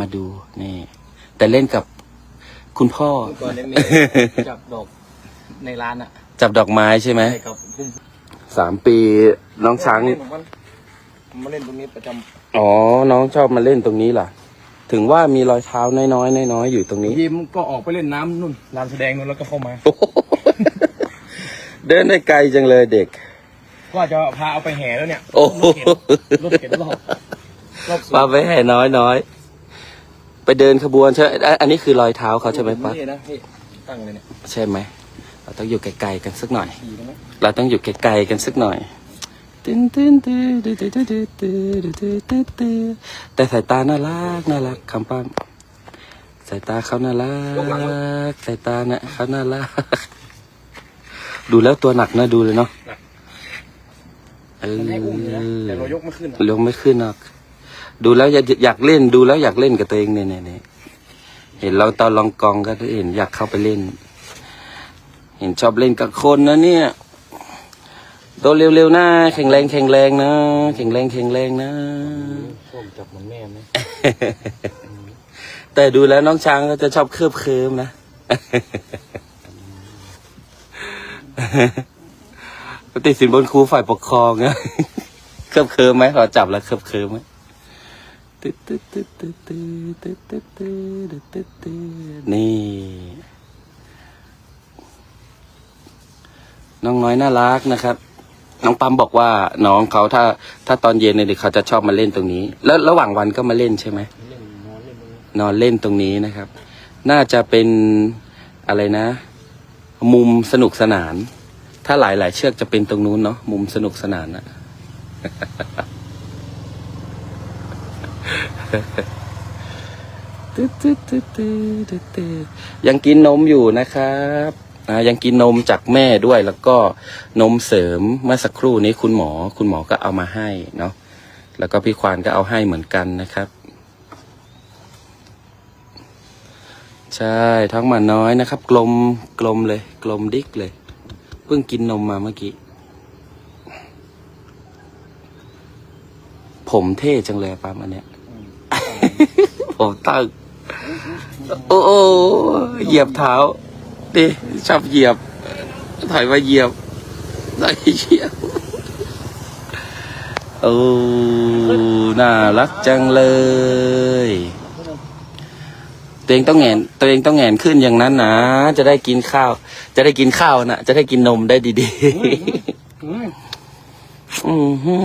มาดูนี่ แต่เล่นกับคุณพ่อเมื่อก่อนเนี่ยมีจับดอกในร้านอะจับดอกไม้ใช่ไหมใช่ครับพุ่มสามปีน้องช้างเล่นของมันผมมาเล่นตรงนี้ประจอ๋อ น้องชอบมาเล่นตรงนี้ล่ะถึงว่ามีรอยเท้าน้อยๆน้อยๆอยู่ตรงนี้ำยิมก็ออกไปเล่นน้ำนู่นลานแสดงนู่นแล้วก็เข้ามา เดินได้ไกลจังเลยเด็กก็จะพาเอาไปแห่แล้วเนี่ยโอ้โหรถเข็นรถเข็นรอบรอบสวนปาไปแห่น้อยน้อยๆ ไปเดินขบวนใช่อันนี้คือรอยเท้าเขาใช่ไหมป้าใช่ไหมเราต้องอยู่ไกลๆกันสักหน่อยเราต้องอยู่ไกลๆกันสักหน่อยแต่สายตาน่ารักน่ารักคำปั้ามสายตาเขาน่ารักสายตาเนี่ยเขาน่ารักดูแล้วตัวหนักนะดูเลยเนาะเออยแต่เรายกไม่ขึ้นยกไม่ขึ้นหรอก ดูแล้วอยากอยากเล่นดูแล้วอยากเล่นกับตัวเองเนี่ยเนี่ยเนี่ยเห็นเราตอนลองกองก็เห็นอยากเข้าไปเล่น เห็นชอบเล่นกับคนนะเนี่ยโตเร็วๆนะแข็งแรงแข็งแรงนะแข็งแรงแข็งแรงนะส้มจับเหมือนแม่ไหมแต่ดูแล้วน้องช้างก็จะชอบเคลือบเคิมนะติดสินบนครูฝ่ายปกครองนะเคลือบเคิมไหมขอจับแล้วเคลือบเคิมไหม นี่ น้องน้อยน่ารักนะครับ น้องปั๊มบอกว่าน้องเขาถ้า ถ้าตอนเย็นเนี่ยเขาจะชอบมาเล่นตรงนี้ แล้วระหว่างวันก็มาเล่นใช่ไหมนอนเล่นตรงนี้นะครับ น่าจะเป็นอะไรนะ มุมสนุกสนาน ถ้าหลายหลายๆเชือกจะเป็นตรงนู้นเนาะมุมสนุกสนานนะ ตึ๊ดตึ๊ดตึ๊ดตึ๊ดตึ๊ดตึ๊ด ยังกินนมอยู่นะครับยังกินนมจากแม่ด้วยแล้วก็นมเสริมเมื่อสักครู่นี้คุณหมอ คุณหมอก็เอามาให้เนาะแล้วก็พี่ควานก็เอาให้เหมือนกันนะครับ ใช่ท้องหมาน้อยนะครับ กลมกลมเลย กลมดิกเลยเพิ่งกินนมมาเมื่อกี้ผมเท่จังเลยปั๊มอันเนี้ย ผมตั้ง โอ้โอ้เหยียบเท้าดิชอบเหยียบ ถอยมาเหยียบถอยเหยียบโอ้น่ารักจังเลย ตัวเองต้องแหงนตัวเองต้องแหงนขึ้นอย่างนั้นนะ จะได้กินข้าว จะได้กินข้าวนะจะได้กินนมได้ดีอืมๆอือหื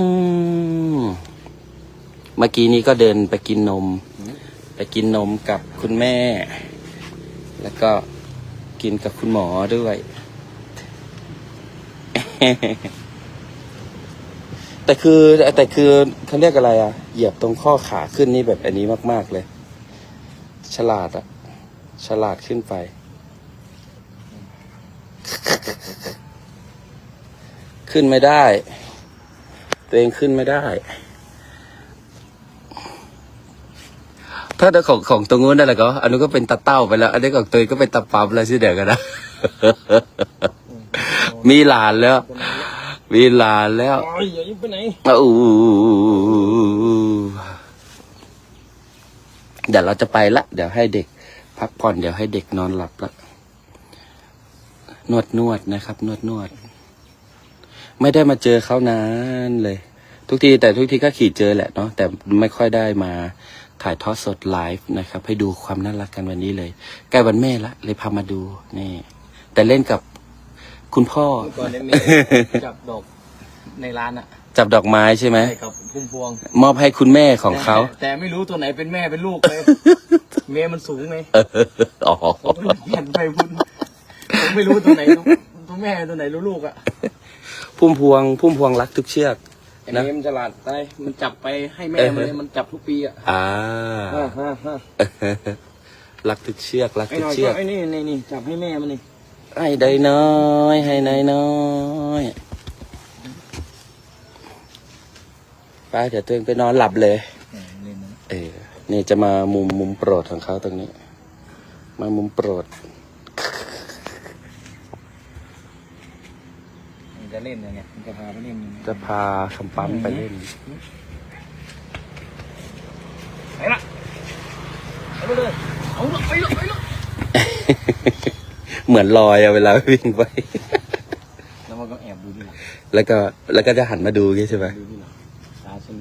อ เมื่อกี้นี้ก็เดินไปกินนม ไปกินนมกับคุณแม่ แล้วก็กินกับคุณหมอด้วย แต่คือ แต่คือเขาเรียกอะไรอะเหยียบตรงข้อขาขึ้นนี่แบบอันนี้มาก ๆ เลย ฉลาดอะฉลาดขึ้นไป ขึ้นไม่ได้ ตัวเองขึ้นไม่ได้ ถ้าแต่ของของตรงนู้นนั่นแหละก็อันนู้นก็เป็นตาเต้าไปแล้ว อันนี้ของตัวเองก็เป็นตาปั๊มแล้วสิเดี๋ยวกันนะ มีหลานแล้ว มีหลานแล้วโอ้ยอย่ายิ้มไปไหนอู้เดี๋ยวเราจะไปละ เดี๋ยวให้เด็ก พักผ่อนเดี๋ยวให้เด็กนอนหลับละนวดนวดนะครับ นวดนวดไม่ได้มาเจอเขานานเลย ทุกทีแต่ทุกทีก็ขี่เจอแหละเนาะแต่ไม่ค่อยได้มา ถ่ายทอดสดไลฟ์นะครับ ให้ดูความน่ารักกันวันนี้เลย ใกล้วันแม่ละ เลยพามาดูนี่ แต่เล่นกับคุณพ่อเมื่อก่อนเนี่ยมีจับดอกในร้านอะจับดอกไม้ใช่ไหม ใช่ครับพุ่มพวงมอบให้คุณแม่ของเขา แต่แต่ไม่รู้ตัวไหนเป็นแม่เป็นลูกเลย เมย์มันสูงไงอ๋อ ผมก็เลยเปลี่ยนไปพุ่นผมไม่รู้ตัวไหนตัวตัวแม่ตัวไหนรู้ลูกอะพุ่มพวง พุ่มพวงรักทุกเชือก ไอ้นะเมย์มันฉลาดไปมันจับไปให้แม่เออมันเลยมันจับทุกปีอะอ่าฮ่าฮ่าฮ่ารักทุกเชือกรักไอ้ทุหกน่อยเชืก็อกไอ้นี่นี่นี่จับให้แม่มันนี่ให้ได้น้อยให้ได้น้อยไปเดี๋ยวตัวเองไปนอนหลับเลยเล่นนะเออนี่จะมามุมมุมโปรดของเขาตรงนี้ มามุมโปรด มัน จะเล่นอย่างเงี้ยมันจะพาไปเล่นอย่างเงี้ยจะพาคำปั๊มไปเล่นไปละไปเลยเอาละไปเลยไปเลยเหมือนลอยอะเวลาวิ่งไป แล้วมันก็แอบดูที่หลังแล้วก็แล้วก็จะหันมาดูอย่างงี้ใช่ไหมดูที่หลังตาฉัน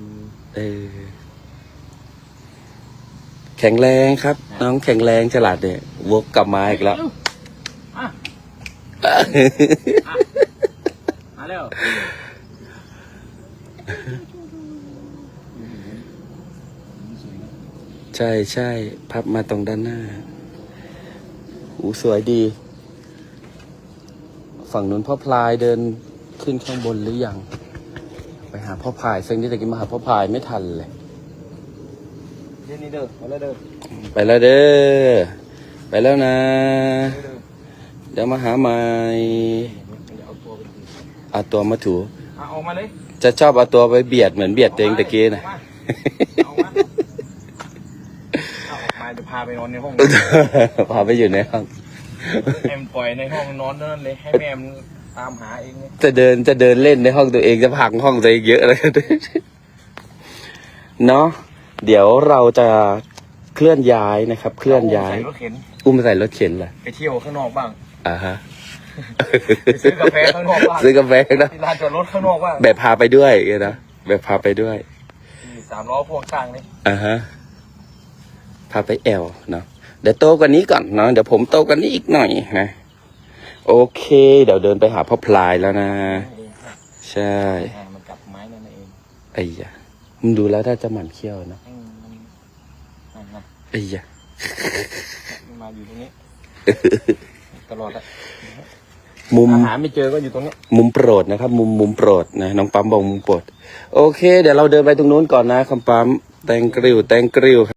ดูเออแข็งแรงครับ น้องแข็งแรงฉลาดเนี่ยวกกลับมาอีกแล้วเร็อะมา แล้วใช่ใช่พับมาตรงด้านหน้าหูสวยดี ฝั่งนู้นพ่อพลายเดินขึ้นข้างบนหรือยัง ไปหาพ่อพายซึ่งที่ตะกี้มาหาพ่อพายไม่ทันเลยนี่นี่เด้อมาแล้วเด้อไปแล้วเด้อไปแล้วนะ เด้อเดี๋ยวมาหาใหม่ เอาตัวมาถูอะออกมาเลยจะชอบเอาตัวไปเบียดเหมือนเบียดตัวเองตะกี้นะ เอามาเอาออกมาจะพาไปนอนในห้องพาไปอยู่ในห้องแอมปล่อยในห้องนอนนั่นเลยให้แม่มนตามหาเองเลยจะเดินจะเดินเล่นในห้องตัวเองจะพังห้องตัวเองเยอะเลยเนาะเดี๋ยวเราจะเคลื่อนย้ายนะครับ เคลื่อนย้ายใส่รถเข็นอุ้มใส่รถเข็นล่ะไปเที่ยวข้างนอกบ้าง อ่าฮะ ไปซื้อกาแฟข้างนอกบ้างซื้อกาแฟนะที่ลานจอดรถข้างนอกบ้างแบบพาไปด้วยนะแบบพาไปด้วยที่สามล้อพ่วงข้างนี่อ่าฮะพาไปแอลเนาะเดี๋ยวโตกว่านี้ก่อนเนาะเดี๋ยวผมโตกว่านี้อีกหน่อยนะ โอเค เดี๋ยวเดินไปหาพ่อพลายแล้วนะ ใช่อ่ามันกลับไม้นั่นเองไอ้ยะมึงดูแล้วถ้าจะหมั่นเขี้ยวนะอืมมันมันมันไอ้ยะมันมาอยู่ตรงนี้ ตลอดละ มุมอาหารไม่เจอก็อยู่ตรงนี้มุมโปรดนะครับ มุมมุมโปรดนะน้องปั๊มบอกมุมโปรด โอเค เดี๋ยวเราเดินไปตรงนู้นก่อนนะคำปั๊มแตงกริวแตงกริว